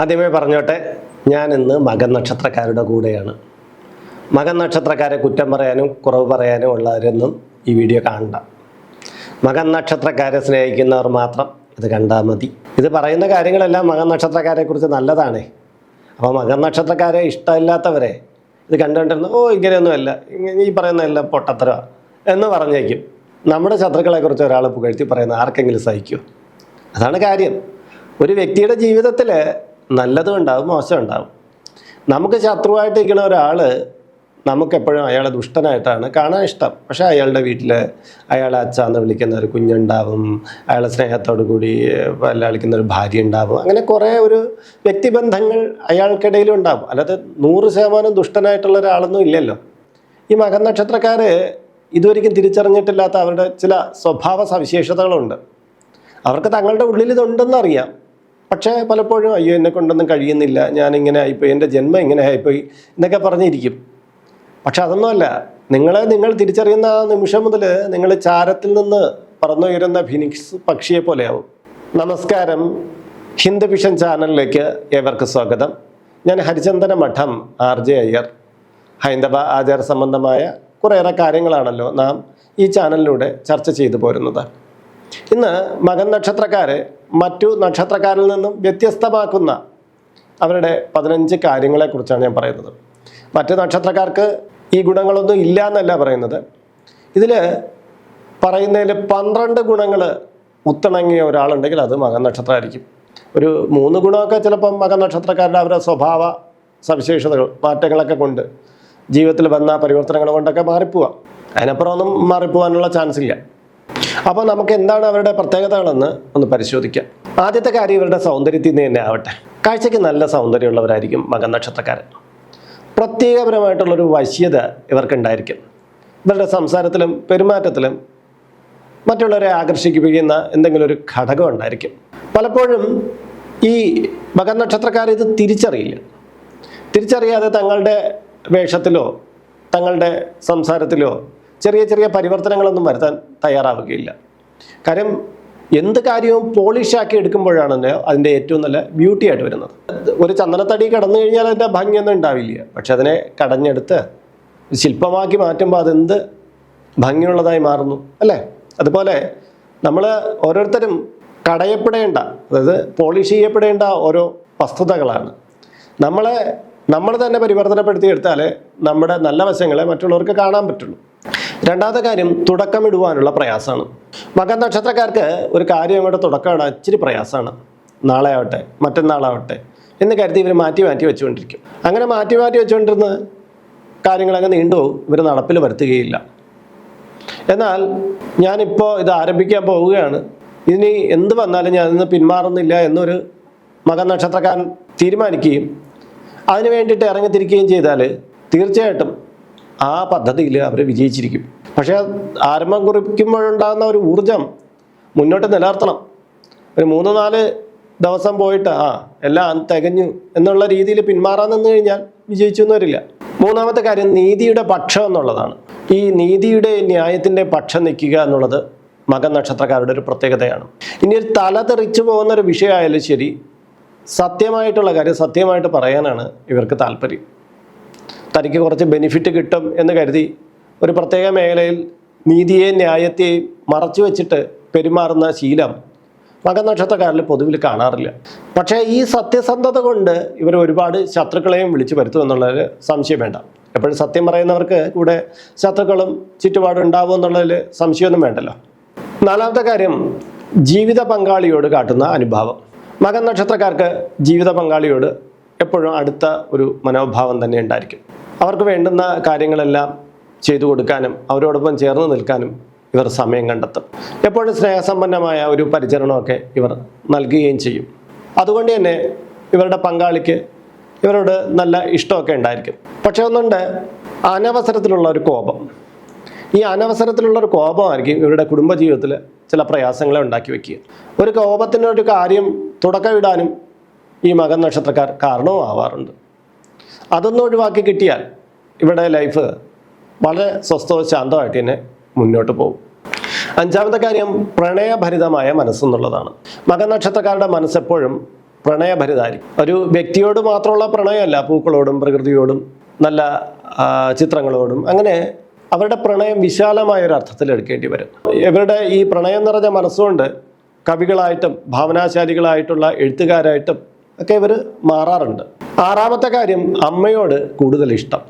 ആദ്യമേ പറഞ്ഞോട്ടെ ഞാൻ ഇന്ന് മകൻ നക്ഷത്രക്കാരുടെ കൂടെയാണ്. മകൻ നക്ഷത്രക്കാരെ കുറ്റം പറയാനും കുറവ് പറയാനും ഉള്ളവരൊന്നും ഈ വീഡിയോ കാണണ്ട. മകൻ നക്ഷത്രക്കാരെ സ്നേഹിക്കുന്നവർ മാത്രം ഇത് കണ്ടാൽ മതി. ഇത് പറയുന്ന കാര്യങ്ങളെല്ലാം മകൻ നക്ഷത്രക്കാരെ കുറിച്ച് നല്ലതാണേ. അപ്പോൾ മകൻ നക്ഷത്രക്കാരെ ഇഷ്ടമില്ലാത്തവരെ ഇത് കണ്ടുകൊണ്ടിരുന്ന ഓ ഇങ്ങനെയൊന്നുമല്ല ഇങ്ങനെ ഈ പറയുന്നതെല്ലാം പൊട്ടത്തര എന്ന് പറഞ്ഞേക്കും. നമ്മുടെ ശത്രുക്കളെക്കുറിച്ച് ഒരാൾ പുകഴ്ത്തി പറയുന്ന ആർക്കെങ്കിലും സഹിക്കുമോ അതാണ് കാര്യം. ഒരു വ്യക്തിയുടെ ജീവിതത്തിൽ നല്ലതും ഉണ്ടാവും മോശം ഉണ്ടാവും. നമുക്ക് ശത്രുവായിട്ട് ഇരിക്കുന്ന ഒരാൾ നമുക്കെപ്പോഴും അയാളെ ദുഷ്ടനായിട്ടാണ് കാണാൻ ഇഷ്ടം. പക്ഷേ അയാളുടെ വീട്ടിൽ അയാളെ അച്ഛന്ന് വിളിക്കുന്ന ഒരു കുഞ്ഞുണ്ടാവും അയാളെ സ്നേഹത്തോടു കൂടി വല്ല വിളിക്കുന്ന ഒരു ഭാര്യ ഉണ്ടാവും. അങ്ങനെ കുറേ ഒരു വ്യക്തിബന്ധങ്ങൾ അയാൾക്കിടയിലും ഉണ്ടാവും. അല്ലാതെ നൂറ് ശതമാനം ദുഷ്ടനായിട്ടുള്ള ഒരാളൊന്നും ഇല്ലല്ലോ. ഈ മകൻ നക്ഷത്രക്കാർ ഇതുവരെയും തിരിച്ചറിഞ്ഞിട്ടില്ലാത്ത അവരുടെ ചില സ്വഭാവ സവിശേഷതകളുണ്ട്. അവർക്ക് തങ്ങളുടെ ഉള്ളിൽ ഇതുണ്ടെന്ന് അറിയാം പക്ഷേ പലപ്പോഴും അയ്യോ എന്നെ കൊണ്ടൊന്നും കഴിയുന്നില്ല. ഞാനിങ്ങനെ ആയിപ്പോയി. എന്റെ ജന്മം ഇങ്ങനെ ആയിപ്പോയി എന്നൊക്കെ പറഞ്ഞിരിക്കും. പക്ഷെ അതൊന്നുമല്ല. നിങ്ങളെ നിങ്ങൾ തിരിച്ചറിയുന്ന ആ നിമിഷം മുതൽ നിങ്ങൾ ചാരത്തിൽ നിന്ന് പറന്നുയരുന്ന ഫിനിക്സ് പക്ഷിയെ പോലെയാവും. നമസ്കാരം. ഹിന്ദു വിഷൻ ചാനലിലേക്ക് ഏവർക്ക് സ്വാഗതം. ഞാൻ ഹരിചന്ദന മഠം ആർ ജെ അയ്യർ. ഹൈന്ദവ ആചാര സംബന്ധമായ കുറേയേറെ കാര്യങ്ങളാണല്ലോ നാം ഈ ചാനലിലൂടെ ചർച്ച ചെയ്തു പോരുന്നത്. ഇന്ന് മകൻ നക്ഷത്രക്കാരെ മറ്റു നക്ഷത്രക്കാരിൽ നിന്നും വ്യത്യസ്തമാക്കുന്ന അവരുടെ പതിനഞ്ച് കാര്യങ്ങളെക്കുറിച്ചാണ് ഞാൻ പറയുന്നത്. മറ്റ് നക്ഷത്രക്കാർക്ക് ഈ ഗുണങ്ങളൊന്നും ഇല്ല എന്നല്ല പറയുന്നത്. ഇതിൽ പറയുന്നതിൽ പന്ത്രണ്ട് ഗുണങ്ങൾ ഉത്തിണങ്ങിയ ഒരാളുണ്ടെങ്കിൽ അത് മകൻ നക്ഷത്രമായിരിക്കും. ഒരു മൂന്ന് ഗുണമൊക്കെ ചിലപ്പം മകൻ നക്ഷത്രക്കാരുടെ അവരുടെ സ്വഭാവ സവിശേഷതകൾ മാറ്റങ്ങളൊക്കെ കൊണ്ട് ജീവിതത്തിൽ വന്ന പരിവർത്തനങ്ങൾ കൊണ്ടൊക്കെ മാറിപ്പോവാം. അതിനപ്പുറം ഒന്നും മാറിപ്പോവാനുള്ള ചാൻസ് ഇല്ല. അപ്പോൾ നമുക്ക് എന്താണ് അവരുടെ പ്രത്യേകതകളെന്ന് ഒന്ന് പരിശോധിക്കാം. ആദ്യത്തെ കാര്യം ഇവരുടെ സൗന്ദര്യത്തിൽ നിന്ന് തന്നെ ആവട്ടെ. കാഴ്ചയ്ക്ക് നല്ല സൗന്ദര്യമുള്ളവരായിരിക്കും മകൻ നക്ഷത്രക്കാരൻ. പ്രത്യേകപരമായിട്ടുള്ളൊരു വശ്യത ഇവർക്കുണ്ടായിരിക്കും. ഇവരുടെ സംസാരത്തിലും പെരുമാറ്റത്തിലും മറ്റുള്ളവരെ ആകർഷിപ്പിക്കുന്ന എന്തെങ്കിലും ഒരു ഘടകം ഉണ്ടായിരിക്കും. പലപ്പോഴും ഈ മകൻ നക്ഷത്രക്കാർ ഇത് തിരിച്ചറിയില്ല. തിരിച്ചറിയാതെ തങ്ങളുടെ വേഷത്തിലോ തങ്ങളുടെ സംസാരത്തിലോ ചെറിയ ചെറിയ പരിവർത്തനങ്ങളൊന്നും വരുത്താൻ തയ്യാറാവുകയില്ല. കാര്യം എന്ത് കാര്യവും പോളിഷാക്കി എടുക്കുമ്പോഴാണ് അതിന്റെ ഏറ്റവും നല്ല ബ്യൂട്ടി ആയിട്ട് വരുന്നത്. ഒരു ചന്ദനത്തടി കടന്നു കഴിഞ്ഞാൽ അതിന്റെ ഭംഗിയൊന്നും ഉണ്ടാവില്ല. പക്ഷെ അതിനെ കടഞ്ഞെടുത്ത് ശില്പമാക്കി മാറ്റുമ്പോൾ അതെന്ത് ഭംഗിയുള്ളതായി മാറുന്നു അല്ലേ? അതുപോലെ നമ്മൾ ഓരോരുത്തരും കടയപ്പെടേണ്ട അതായത് പോളിഷ് ചെയ്യപ്പെടേണ്ട ഓരോ വസ്തുതകളാണ്. നമ്മളെ നമ്മൾ തന്നെ പരിവർത്തനപ്പെടുത്തിയെടുത്താൽ നമ്മുടെ നല്ല വശങ്ങളെ മറ്റുള്ളവർക്ക് കാണാൻ പറ്റുള്ളൂ. രണ്ടാമത്തെ കാര്യം തുടക്കമിടുവാനുള്ള പ്രയാസമാണ്. മകൻ നക്ഷത്രക്കാർക്ക് ഒരു കാര്യം അങ്ങോട്ട് തുടക്കമിടാൻ ഇച്ചിരി പ്രയാസമാണ്. നാളെ ആവട്ടെ മറ്റന്നാളാവട്ടെ എന്ന് കരുതി ഇവർ മാറ്റി മാറ്റി വെച്ചുകൊണ്ടിരിക്കും. അങ്ങനെ മാറ്റി മാറ്റി വെച്ചുകൊണ്ടിരുന്ന കാര്യങ്ങളങ്ങ് നീണ്ടുപോകും ഇവർ നടപ്പിൽ വരുത്തുകയില്ല. എന്നാൽ ഞാനിപ്പോൾ ഇത് ആരംഭിക്കാൻ പോവുകയാണ്. ഇനി എന്ത് വന്നാലും ഞാൻ ഇന്ന് പിന്മാറുന്നില്ല എന്നൊരു മകൻ നക്ഷത്രക്കാരൻ തീരുമാനിക്കുകയും അതിന് വേണ്ടിയിട്ട് ഇറങ്ങിത്തിരിക്കുകയും ചെയ്താൽ തീർച്ചയായിട്ടും ആ പദ്ധതിയിൽ അവർ വിജയിച്ചിരിക്കും. പക്ഷേ ആരംഭം കുറിക്കുമ്പോഴുണ്ടാകുന്ന ഒരു ഊർജം മുന്നോട്ട് നിലനിർത്തണം. ഒരു മൂന്ന് നാല് ദിവസം പോയിട്ട് ആ എല്ലാം തികഞ്ഞു എന്നുള്ള രീതിയിൽ പിന്മാറാൻ നിന്ന് കഴിഞ്ഞാൽ വിജയിച്ചു എന്ന് വരില്ല മൂന്നാമത്തെ കാര്യം നീതിയുടെ പക്ഷം എന്നുള്ളതാണ്. ഈ നീതിയുടെ ന്യായത്തിന്റെ പക്ഷം നിൽക്കുക എന്നുള്ളത് മകൻ നക്ഷത്രക്കാരുടെ ഒരു പ്രത്യേകതയാണ്. ഇനി ഒരു തല തെറിച്ചു പോകുന്ന ഒരു വിഷയമായാലും ശരി സത്യമായിട്ടുള്ള കാര്യം സത്യമായിട്ട് പറയാനാണ് ഇവർക്ക് താല്പര്യം. തനിക്ക് കുറച്ച് ബെനിഫിറ്റ് കിട്ടും എന്ന് കരുതി ഒരു പ്രത്യേക മേഖലയിൽ നീതിയെയും ന്യായത്തെയും മറച്ചു വെച്ചിട്ട് പെരുമാറുന്ന ശീലം മകനക്ഷത്രക്കാരിൽ പൊതുവിൽ കാണാറില്ല. പക്ഷേ ഈ സത്യസന്ധത കൊണ്ട് ഇവർ ഒരുപാട് ശത്രുക്കളെയും വിളിച്ചു വരുത്തും എന്നുള്ളതിൽ സംശയം വേണ്ട. എപ്പോഴും സത്യം പറയുന്നവർക്ക് കൂടെ ശത്രുക്കളും ചുറ്റുപാടും ഉണ്ടാവും എന്നുള്ളതിൽ സംശയമൊന്നും വേണ്ടല്ലോ. നാലാമത്തെ കാര്യം ജീവിത പങ്കാളിയോട് കാട്ടുന്ന അനുഭാവം. മകൻ നക്ഷത്രക്കാർക്ക് ജീവിത പങ്കാളിയോട് എപ്പോഴും അടുത്ത ഒരു മനോഭാവം തന്നെ ഉണ്ടായിരിക്കും. അവർക്ക് വേണ്ടുന്ന കാര്യങ്ങളെല്ലാം ചെയ്തു കൊടുക്കാനും അവരോടൊപ്പം ചേർന്ന് നിൽക്കാനും ഇവർ സമയം കണ്ടെത്തും. എപ്പോഴും സ്നേഹസമ്പന്നമായ ഒരു പരിചരണമൊക്കെ ഇവർ നൽകുകയും ചെയ്യും. അതുകൊണ്ട് തന്നെ ഇവരുടെ പങ്കാളിക്ക് ഇവരോട് നല്ല ഇഷ്ടമൊക്കെ ഉണ്ടായിരിക്കും. പക്ഷെ ഒന്നുണ്ട് അനവസരത്തിലുള്ള ഒരു കോപം. ഈ അനവസരത്തിലുള്ള ഒരു കോപമായിരിക്കും ഇവരുടെ കുടുംബജീവിതത്തിൽ ചില പ്രയാസങ്ങളെ ഉണ്ടാക്കി വെക്കുക. ഒരു കോപത്തിനൊരു കാര്യം തുടക്കമിടാനും ഈ മകൻ നക്ഷത്രക്കാർ കാരണവും ആവാറുണ്ട് അതൊന്നും ഒഴിവാക്കി കിട്ടിയാൽ ഇവിടെ ലൈഫ് വളരെ സ്വസ്ഥവും ശാന്തമായിട്ട് തന്നെ മുന്നോട്ട് പോകും. അഞ്ചാമത്തെ കാര്യം പ്രണയഭരിതമായ മനസ്സെന്നുള്ളതാണ്. മകൻ നക്ഷത്രക്കാരുടെ മനസ്സെപ്പോഴും പ്രണയഭരിതായിരിക്കും. ഒരു വ്യക്തിയോട് മാത്രമുള്ള പ്രണയമല്ല പൂക്കളോടും പ്രകൃതിയോടും നല്ല ചിത്രങ്ങളോടും അങ്ങനെ അവരുടെ പ്രണയം വിശാലമായ ഒരു അർത്ഥത്തിൽ എടുക്കേണ്ടി വരും. ഇവരുടെ ഈ പ്രണയം നിറഞ്ഞ മനസ്സുകൊണ്ട് കവികളായിട്ടും ഭാവനാശാലികളായിട്ടുള്ള എഴുത്തുകാരായിട്ടും ഒക്കെ ഇവർ മാറാറുണ്ട്. ആറാമത്തെ കാര്യം അമ്മയോട് കൂടുതൽ ഇഷ്ടം.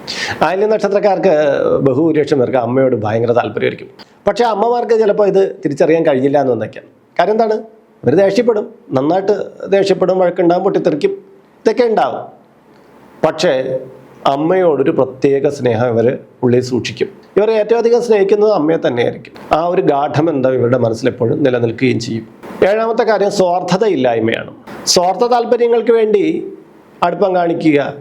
ആയില്യ നക്ഷത്രക്കാർക്ക് ബഹുഭൂരിപക്ഷം പേർക്ക് അമ്മയോട് ഭയങ്കര താല്പര്യമായിരിക്കും. പക്ഷേ അമ്മമാർക്ക് ചിലപ്പോൾ ഇത് തിരിച്ചറിയാൻ കഴിയില്ല എന്ന് വന്നേക്കാം കാര്യം എന്താണ്? ഇവർ ദേഷ്യപ്പെടും. നന്നായിട്ട് ദേഷ്യപ്പെടും വഴക്കുണ്ടാകും പൊട്ടിത്തെറിക്കും. ഇതൊക്കെ ഉണ്ടാവും. പക്ഷേ അമ്മയോടൊരു പ്രത്യേക സ്നേഹം ഇവർ ഉള്ളിൽ സൂക്ഷിക്കും. ഇവർ ഏറ്റവും അധികം സ്നേഹിക്കുന്നത് അമ്മയെ തന്നെയായിരിക്കും. ആ ഒരു ഗാഠം എന്താ ഇവരുടെ മനസ്സിലെപ്പോഴും നിലനിൽക്കുകയും ചെയ്യും. ഏഴാമത്തെ കാര്യം സ്വാർത്ഥതയില്ലായ്മയാണ്. സ്വാർത്ഥ താല്പര്യങ്ങൾക്ക് വേണ്ടി അടുപ്പം കാണിക്കുക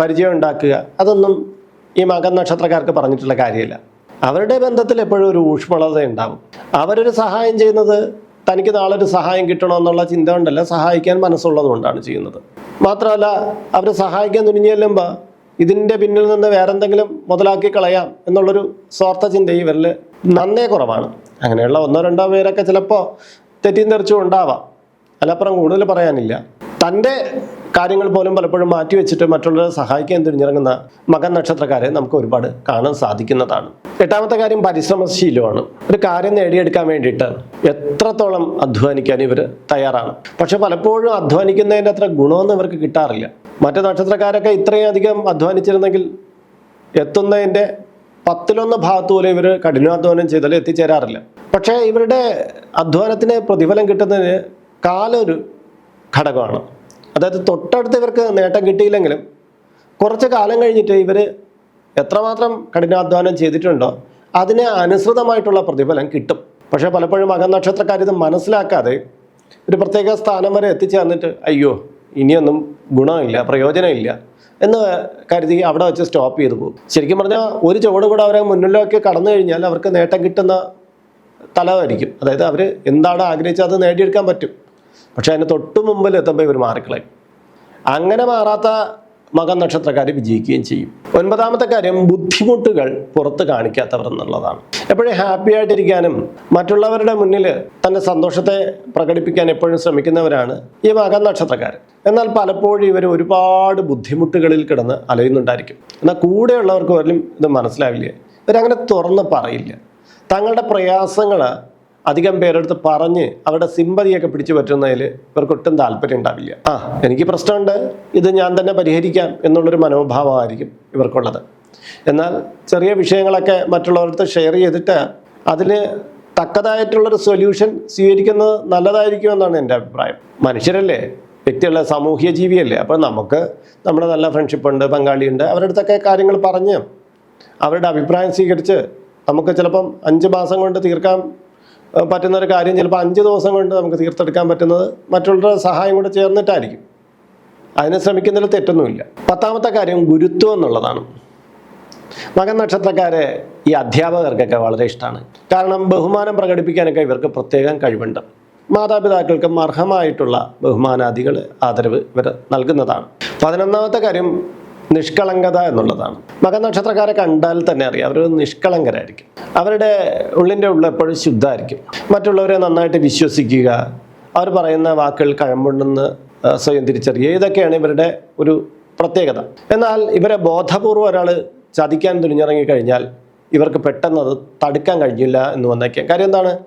പരിചയം ഉണ്ടാക്കുക അതൊന്നും ഈ മകൻ നക്ഷത്രക്കാർക്ക് പറഞ്ഞിട്ടുള്ള കാര്യമില്ല. അവരുടെ ബന്ധത്തിൽ എപ്പോഴും ഒരു ഊഷ്മളത ഉണ്ടാവും അവരൊരു സഹായം ചെയ്യുന്നത് തനിക്ക് നാളെ ഒരു സഹായം കിട്ടണമെന്നുള്ള ചിന്ത കൊണ്ടല്ല സഹായിക്കാൻ മനസ്സുള്ളത് കൊണ്ടാണ് ചെയ്യുന്നത്. മാത്രമല്ല അവർ സഹായിക്കാൻ തുനിഞ്ഞു ചെല്ലുമ്പോൾ ഇതിന്റെ പിന്നിൽ നിന്ന് വേറെ എന്തെങ്കിലും മുതലാക്കി കളയാം എന്നുള്ളൊരു സ്വാർത്ഥ ചിന്ത ഇവരിൽ നന്നേ കുറവാണ്. അങ്ങനെയുള്ള ഒന്നോ രണ്ടോ പേരൊക്കെ ചിലപ്പോൾ തെറ്റിയും തെറിച്ചും ഉണ്ടാവാം. അതിലപ്പുറം കൂടുതൽ പറയാനില്ല. തന്റെ കാര്യങ്ങൾ പോലും പലപ്പോഴും മാറ്റി വെച്ചിട്ട് മറ്റുള്ളവരെ സഹായിക്കാൻ തിരിഞ്ഞിറങ്ങുന്ന മകൻ നക്ഷത്രക്കാരെ നമുക്ക് ഒരുപാട് കാണാൻ സാധിക്കുന്നതാണ്. എട്ടാമത്തെ കാര്യം പരിശ്രമശീലമാണ്. ഒരു കാര്യം നേടിയെടുക്കാൻ വേണ്ടിയിട്ട് എത്രത്തോളം അധ്വാനിക്കാൻ ഇവർ തയ്യാറാണ്. പക്ഷെ പലപ്പോഴും അധ്വാനിക്കുന്നതിന്റെ അത്ര ഗുണമൊന്നും ഇവർക്ക് കിട്ടാറില്ല. മറ്റു നക്ഷത്രക്കാരൊക്കെ ഇത്രയും അധികം അധ്വാനിച്ചിരുന്നെങ്കിൽ എത്തുന്നതിന്റെ പത്തിലൊന്ന് ഭാഗത്ത് പോലും ഇവർ കഠിനാധ്വാനം ചെയ്താൽ എത്തിച്ചേരാറില്ല. പക്ഷേ ഇവരുടെ അധ്വാനത്തിന് പ്രതിഫലം കിട്ടുന്നതിന് കാലൊരു ഘടകമാണ്. അതായത് തൊട്ടടുത്ത് ഇവർക്ക് നേട്ടം കിട്ടിയില്ലെങ്കിലും കുറച്ച് കാലം കഴിഞ്ഞിട്ട് ഇവർ എത്രമാത്രം കഠിനാധ്വാനം ചെയ്തിട്ടുണ്ടോ അതിന് അനുസൃതമായിട്ടുള്ള പ്രതിഫലം കിട്ടും. പക്ഷേ പലപ്പോഴും മകൻ നക്ഷത്രക്കാർ ഇത് മനസ്സിലാക്കാതെ ഒരു പ്രത്യേക സ്ഥാനം വരെ എത്തിച്ചേർന്നിട്ട് അയ്യോ ഇനിയൊന്നും ഗുണമില്ല പ്രയോജനമില്ല എന്ന് കരുതി അവിടെ വെച്ച് സ്റ്റോപ്പ് ചെയ്തു പോകും. ശരിക്കും പറഞ്ഞാൽ ഒരു ചുവട് കൂടെ അവരെ മുന്നിലൊക്കെ കടന്നു കഴിഞ്ഞാൽ അവർക്ക് നേട്ടം കിട്ടുന്ന തലമായിരിക്കും. അതായത് അവർ എന്താണ് ആഗ്രഹിച്ചത് അത് നേടിയെടുക്കാൻ പറ്റും. പക്ഷേ അതിന് തൊട്ട് മുമ്പിൽ എത്തുമ്പോൾ ഇവർ മാറിക്കളയും. അങ്ങനെ മാറാത്ത മകൻ നക്ഷത്രക്കാർ വിജയിക്കുകയും ചെയ്യും. ഒൻപതാമത്തെ കാര്യം ബുദ്ധിമുട്ടുകൾ പുറത്ത് കാണിക്കാത്തവർ എന്നുള്ളതാണ്. എപ്പോഴും ഹാപ്പി ആയിട്ടിരിക്കാനും മറ്റുള്ളവരുടെ മുന്നിൽ തന്റെ സന്തോഷത്തെ പ്രകടിപ്പിക്കാൻ എപ്പോഴും ശ്രമിക്കുന്നവരാണ് ഈ മകൻ നക്ഷത്രക്കാർ എന്നാൽ പലപ്പോഴും ഇവർ ഒരുപാട് ബുദ്ധിമുട്ടുകളിൽ കിടന്ന് അലയുന്നുണ്ടായിരിക്കും. എന്നാൽ കൂടെയുള്ളവർക്ക് പോലും ഇത് മനസ്സിലാവില്ല. ഇവരങ്ങനെ തുറന്ന് പറയില്ല. തങ്ങളുടെ പ്രയാസങ്ങൾ അധികം പേരെടുത്ത് പറഞ്ഞ് അവരുടെ സിമ്പതിയൊക്കെ പിടിച്ചു പറ്റുന്നതിൽ ഇവർക്കൊട്ടും താല്പര്യം ഉണ്ടാവില്ല. ആ എനിക്ക് പ്രശ്നമുണ്ട്. ഇത് ഞാൻ തന്നെ പരിഹരിക്കാം എന്നുള്ളൊരു മനോഭാവമായിരിക്കും ഇവർക്കുള്ളത്. എന്നാൽ ചെറിയ വിഷയങ്ങളൊക്കെ മറ്റുള്ളവർക്ക് ഷെയർ ചെയ്തിട്ട് അതിന് തക്കതായിട്ടുള്ളൊരു സൊല്യൂഷൻ സ്വീകരിക്കുന്നത് നല്ലതായിരിക്കുമെന്നാണ് എന്റെ അഭിപ്രായം. മനുഷ്യരല്ലേ? വ്യക്തികളെ സാമൂഹ്യ ജീവിയല്ലേ? അപ്പോൾ നമുക്ക് നമ്മുടെ നല്ല ഫ്രണ്ട്ഷിപ്പ് ഉണ്ട് പങ്കാളിയുണ്ട് അവരുടെ അടുത്തൊക്കെ കാര്യങ്ങൾ പറഞ്ഞ് അവരുടെ അഭിപ്രായം സ്വീകരിച്ച് നമുക്ക് ചിലപ്പം അഞ്ച് മാസം കൊണ്ട് തീർക്കാൻ പറ്റുന്ന ഒരു കാര്യം ചിലപ്പോൾ അഞ്ച് ദിവസം കൊണ്ട് നമുക്ക് തീർത്തെടുക്കാൻ പറ്റുന്നത് മറ്റുള്ളവരുടെ സഹായം കൂടെ ചേർന്നിട്ടായിരിക്കും. അതിനെ ശ്രമിക്കുന്നതിൽ തെറ്റൊന്നുമില്ല. പത്താമത്തെ കാര്യം ഗുരുത്വം എന്നുള്ളതാണ്. മകൻ നക്ഷത്രക്കാരെ ഈ അധ്യാപകർക്കൊക്കെ വളരെ ഇഷ്ടമാണ് കാരണം ബഹുമാനം പ്രകടിപ്പിക്കാനൊക്കെ ഇവർക്ക് പ്രത്യേകം കഴിവുണ്ട്. മാതാപിതാക്കൾക്കും അർഹമായിട്ടുള്ള ബഹുമാനാദികൾ ആദരവ് ഇവർ നൽകുന്നതാണ്. പതിനൊന്നാമത്തെ കാര്യം നിഷ്കളങ്കത എന്നുള്ളതാണ്. മകൻ നക്ഷത്രക്കാരെ കണ്ടാൽ തന്നെ അറിയാം. അവർ നിഷ്കളങ്കരായിരിക്കും. അവരുടെ ഉള്ളിന്റെ ഉള്ളിൽ എപ്പോഴും ശുദ്ധമായിരിക്കും. മറ്റുള്ളവരെ നന്നായിട്ട് വിശ്വസിക്കുക. അവർ പറയുന്ന വാക്കുകൾ കഴമ്പുണ്ടെന്ന് സ്വയം തിരിച്ചറിയുക. ഇതൊക്കെയാണ് ഇവരുടെ ഒരു പ്രത്യേകത. എന്നാൽ ഇവരെ ബോധപൂർവം ഒരാൾ ചതിക്കാൻ തുനിഞ്ഞിറങ്ങി കഴിഞ്ഞാൽ ഇവർക്ക് പെട്ടെന്ന് അത് തടുക്കാൻ കഴിഞ്ഞില്ല എന്ന് വന്നേക്കാം. കാര്യം എന്താണ്?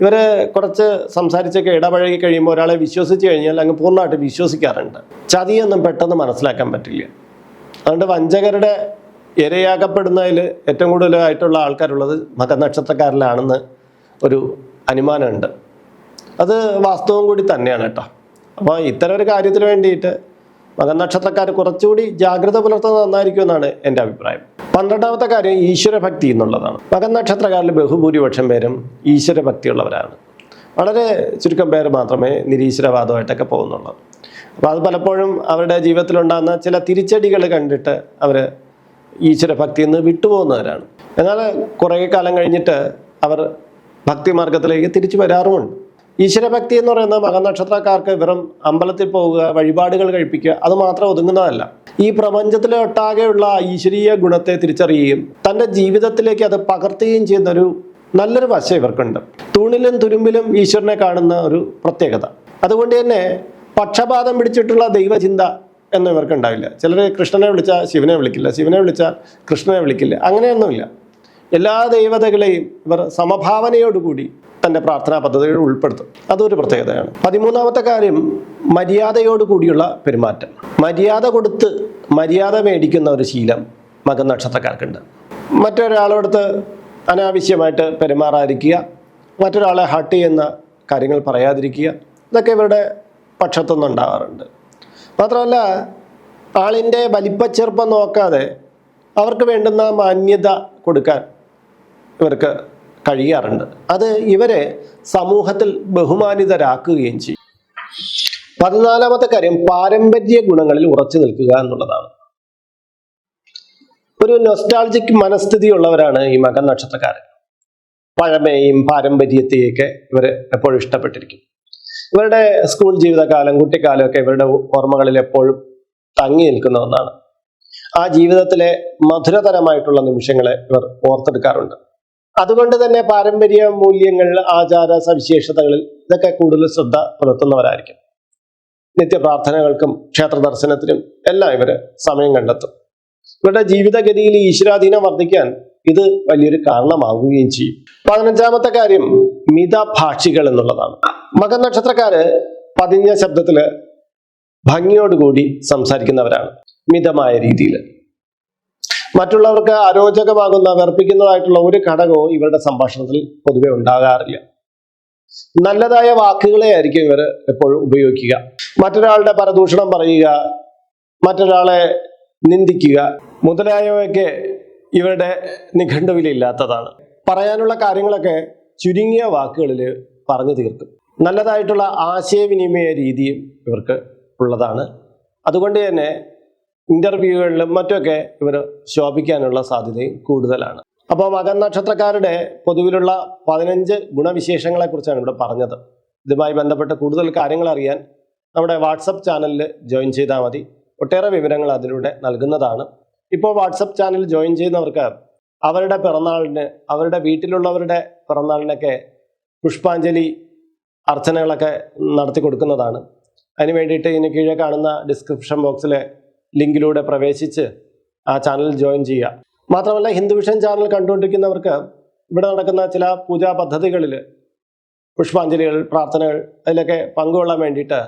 ഇവർ കുറച്ച് സംസാരിച്ചൊക്കെ ഇടപഴകി കഴിയുമ്പോൾ ഒരാളെ വിശ്വസിച്ച് കഴിഞ്ഞാൽ അങ്ങ് പൂർണമായിട്ട് വിശ്വസിക്കാറുണ്ട്. ചതിയൊന്നും പെട്ടെന്ന് മനസ്സിലാക്കാൻ പറ്റില്ല. അതുകൊണ്ട് വഞ്ചകരുടെ ഇരയാക്കപ്പെടുന്നതിൽ ഏറ്റവും കൂടുതലായിട്ടുള്ള ആൾക്കാരുള്ളത് മകനക്ഷത്രക്കാരിലാണെന്ന് ഒരു അനുമാനമുണ്ട്. അത് വാസ്തവം കൂടി തന്നെയാണ് കേട്ടോ. അപ്പോൾ ഇത്തരം ഒരു കാര്യത്തിന് വേണ്ടിയിട്ട് മകനക്ഷത്രക്കാർ കുറച്ചുകൂടി ജാഗ്രത പുലർത്തുന്നത് നന്നായിരിക്കും എന്നാണ് എന്റെ അഭിപ്രായം. പന്ത്രണ്ടാമത്തെ കാര്യം ഈശ്വരഭക്തി എന്നുള്ളതാണ്. മകൻ നക്ഷത്രക്കാരിൽ ബഹുഭൂരിപക്ഷം പേരും ഈശ്വരഭക്തിയുള്ളവരാണ്. വളരെ ചുരുക്കം പേര് മാത്രമേ നിരീശ്വരവാദമായിട്ടൊക്കെ പോകുന്നുള്ളൂ. അപ്പോൾ അത് പലപ്പോഴും അവരുടെ ജീവിതത്തിലുണ്ടാകുന്ന ചില തിരിച്ചടികൾ കണ്ടിട്ട് അവർ ഈശ്വരഭക്തിയിൽ നിന്ന് വിട്ടുപോകുന്നവരാണ്. എന്നാൽ കുറേ കാലം കഴിഞ്ഞിട്ട് അവർ ഭക്തിമാർഗത്തിലേക്ക് തിരിച്ചു വരാറുമുണ്ട്. ഈശ്വരഭക്തി എന്ന് പറയുന്ന മകനക്ഷത്രക്കാർക്ക് വെറും അമ്പലത്തിൽ പോവുക വഴിപാടുകൾ കഴിപ്പിക്കുക അത് മാത്രം ഒതുങ്ങുന്നതല്ല. ഈ പ്രപഞ്ചത്തിലെ ഒട്ടാകെയുള്ള ഈശ്വരീയ ഗുണത്തെ തിരിച്ചറിയുകയും തന്റെ ജീവിതത്തിലേക്ക് അത് പകർത്തുകയും ചെയ്യുന്ന ഒരു നല്ലൊരു വശം ഇവർക്കുണ്ട്. തൂണിലും തുരുമ്പിലും ഈശ്വരനെ കാണുന്ന ഒരു പ്രത്യേകത. അതുകൊണ്ട് തന്നെ പക്ഷപാതം പിടിച്ചിട്ടുള്ള ദൈവചിന്ത എന്ന് ഇവർക്ക് ഉണ്ടാവില്ല ചിലർ കൃഷ്ണനെ വിളിച്ചാൽ ശിവനെ വിളിക്കില്ല ശിവനെ വിളിച്ചാൽ കൃഷ്ണനെ വിളിക്കില്ല അങ്ങനെയൊന്നുമില്ല. എല്ലാ ദൈവതകളെയും ഇവർ സമഭാവനയോടുകൂടി തന്റെ പ്രാർത്ഥനാ പദ്ധതികൾ ഉൾപ്പെടുത്തും. അതൊരു പ്രത്യേകതയാണ്. പതിമൂന്നാമത്തെ കാര്യം മര്യാദയോട് കൂടിയുള്ള പെരുമാറ്റം. മര്യാദ കൊടുത്ത് മര്യാദ മേടിക്കുന്ന ഒരു ശീലം മകൻ നക്ഷത്രക്കാർക്കുണ്ട് മറ്റൊരാളോടത്ത് അനാവശ്യമായിട്ട് പെരുമാറാതിരിക്കുക മറ്റൊരാളെ ഹർട്ട് ചെയ്യുന്ന കാര്യങ്ങൾ പറയാതിരിക്കുക ഇതൊക്കെ ഇവരുടെ പക്ഷത്തുനിന്ന് ഉണ്ടാവാറുണ്ട് മാത്രമല്ല ആളിന്റെ വലിപ്പച്ചെറുപ്പം നോക്കാതെ അവർക്ക് വേണ്ടുന്ന മാന്യത കൊടുക്കാൻ ഇവർക്ക് കഴിയാറുണ്ട്. അത് ഇവരെ സമൂഹത്തിൽ ബഹുമാനിതരാക്കുകയും ചെയ്യും. പതിനാലാമത്തെ കാര്യം പാരമ്പര്യ ഗുണങ്ങളിൽ ഉറച്ചു നിൽക്കുക എന്നുള്ളതാണ്. ഒരു നൊസ്റ്റാൾജിക് മനസ്ഥിതി ഉള്ളവരാണ് ഈ മകൻ നക്ഷത്രക്കാരൻ. പഴമയും പാരമ്പര്യത്തെയൊക്കെ ഇവർ എപ്പോഴും ഇഷ്ടപ്പെട്ടിരിക്കും. ഇവരുടെ സ്കൂൾ ജീവിതകാലം കുട്ടിക്കാലമൊക്കെ ഇവരുടെ ഓർമ്മകളിൽ എപ്പോഴും തങ്ങി നിൽക്കുന്ന ഒന്നാണ്. ആ ജീവിതത്തിലെ മധുരതരമായിട്ടുള്ള നിമിഷങ്ങളെ ഇവർ ഓർത്തെടുക്കാറുണ്ട്. അതുകൊണ്ട് തന്നെ പാരമ്പര്യ മൂല്യങ്ങൾ ആചാര സവിശേഷതകളിൽ ഇതൊക്കെ കൂടുതൽ ശ്രദ്ധ പുലർത്തുന്നവരായിരിക്കും. നിത്യപ്രാർത്ഥനകൾക്കും ക്ഷേത്ര ദർശനത്തിനും എല്ലാം ഇവർ സമയം കണ്ടെത്തും. ഇവരുടെ ജീവിതഗതിയിൽ ഈശ്വരാധീനം വർദ്ധിക്കാൻ ഇത് വലിയൊരു കാരണമാകുകയും ചെയ്യും. പതിനഞ്ചാമത്തെ കാര്യം മിതഭാഷികൾ എന്നുള്ളതാണ്. മകൻ നക്ഷത്രക്കാര് പതിഞ്ഞ ശബ്ദത്തിൽ ഭംഗിയോടുകൂടി സംസാരിക്കുന്നവരാണ്. മിതമായ രീതിയിൽ മറ്റുള്ളവർക്ക് അരോചകമാകുന്ന വെറുപ്പിക്കുന്നതായിട്ടുള്ള ഒരു ഘടകവും ഇവരുടെ സംഭാഷണത്തിൽ പൊതുവെ ഉണ്ടാകാറില്ല. നല്ലതായ വാക്കുകളെ ആയിരിക്കും ഇവർ എപ്പോഴും ഉപയോഗിക്കുക. മറ്റൊരാളുടെ പരദൂഷണം പറയുക മറ്റൊരാളെ നിന്ദിക്കുക മുതലായവയൊക്കെ ഇവരുടെ നിഘണ്ടുവിലില്ലാത്തതാണ് പറയാനുള്ള കാര്യങ്ങളൊക്കെ ചുരുങ്ങിയ വാക്കുകളിൽ പറഞ്ഞു തീർക്കും. നല്ലതായിട്ടുള്ള ആശയവിനിമയ രീതിയും ഇവർക്ക് ഉള്ളതാണ്. അതുകൊണ്ട് തന്നെ ഇന്റർവ്യൂകളിലും മറ്റൊക്കെ ഇവർ ശോഭിക്കാനുള്ള സാധ്യതയും കൂടുതലാണ്. അപ്പോൾ മകൻ നക്ഷത്രക്കാരുടെ പൊതുവിലുള്ള പതിനഞ്ച് ഗുണവിശേഷങ്ങളെക്കുറിച്ചാണ് ഇവിടെ പറഞ്ഞത്. ഇതുമായി ബന്ധപ്പെട്ട് കൂടുതൽ കാര്യങ്ങൾ അറിയാൻ നമ്മുടെ വാട്സപ്പ് ചാനലിൽ ജോയിൻ ചെയ്താൽ മതി. ഒട്ടേറെ വിവരങ്ങൾ അതിലൂടെ നൽകുന്നതാണ്. ഇപ്പോൾ വാട്സപ്പ് ചാനൽ ജോയിൻ ചെയ്യുന്നവർക്ക് അവരുടെ പിറന്നാളിന് അവരുടെ വീട്ടിലുള്ളവരുടെ പിറന്നാളിനൊക്കെ പുഷ്പാഞ്ജലി അർച്ചനകളൊക്കെ നടത്തി കൊടുക്കുന്നതാണ്. അതിന് വേണ്ടിയിട്ട് ഇതിന് കീഴെ കാണുന്ന ഡിസ്ക്രിപ്ഷൻ ബോക്സിലെ ലിങ്കിലൂടെ പ്രവേശിച്ച് ആ ചാനൽ ജോയിൻ ചെയ്യുക. മാത്രമല്ല ഹിന്ദു വിഷൻ ചാനൽ കണ്ടുകൊണ്ടിരിക്കുന്നവർക്ക് ഇവിടെ നടക്കുന്ന ചില പൂജാ പദ്ധതികളിൽ പുഷ്പാഞ്ജലികൾ പ്രാർത്ഥനകൾ അതിലൊക്കെ പങ്കുകൊള്ളാൻ വേണ്ടിയിട്ട്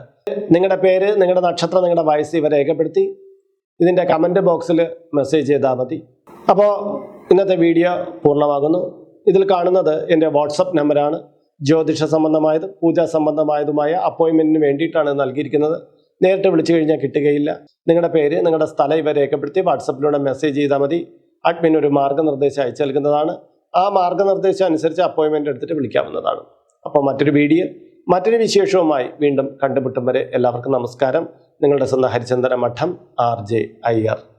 നിങ്ങളുടെ പേര് നിങ്ങളുടെ നക്ഷത്രം നിങ്ങളുടെ വയസ്സ് ഇവ രേഖപ്പെടുത്തി ഇതിന്റെ കമന്റ് ബോക്സിൽ മെസ്സേജ് ചെയ്താൽ മതി. അപ്പോൾ ഇന്നത്തെ വീഡിയോ പൂർണമാകുന്നു. ഇതിൽ കാണുന്നത് എന്റെ വാട്സപ്പ് നമ്പറാണ് ജ്യോതിഷ സംബന്ധമായതും പൂജാ സംബന്ധമായതുമായ അപ്പോയിൻമെന്റിന് വേണ്ടിയിട്ടാണ് നൽകിയിരിക്കുന്നത്. നേരിട്ട് വിളിച്ചു കഴിഞ്ഞാൽ കിട്ടുകയില്ല. നിങ്ങളുടെ പേര് നിങ്ങളുടെ സ്ഥലം ഇവ രേഖപ്പെടുത്തി വാട്സപ്പിലൂടെ മെസ്സേജ് ചെയ്താൽ മതി. അഡ്മിൻ ഒരു മാർഗനിർദ്ദേശം അയച്ചു നൽകുന്നതാണ്. ആ മാർഗനിർദ്ദേശം അനുസരിച്ച് അപ്പോയിൻമെന്റ് എടുത്തിട്ട് വിളിക്കാവുന്നതാണ്. അപ്പോൾ മറ്റൊരു വീഡിയോ മറ്റൊരു വിശേഷവുമായി വീണ്ടും കണ്ടുമുട്ടും വരെ എല്ലാവർക്കും നമസ്കാരം. നിങ്ങളുടെ സ്വന്തം ഹരിചന്ദന മഠം ആർ ജെ അയ്യർ.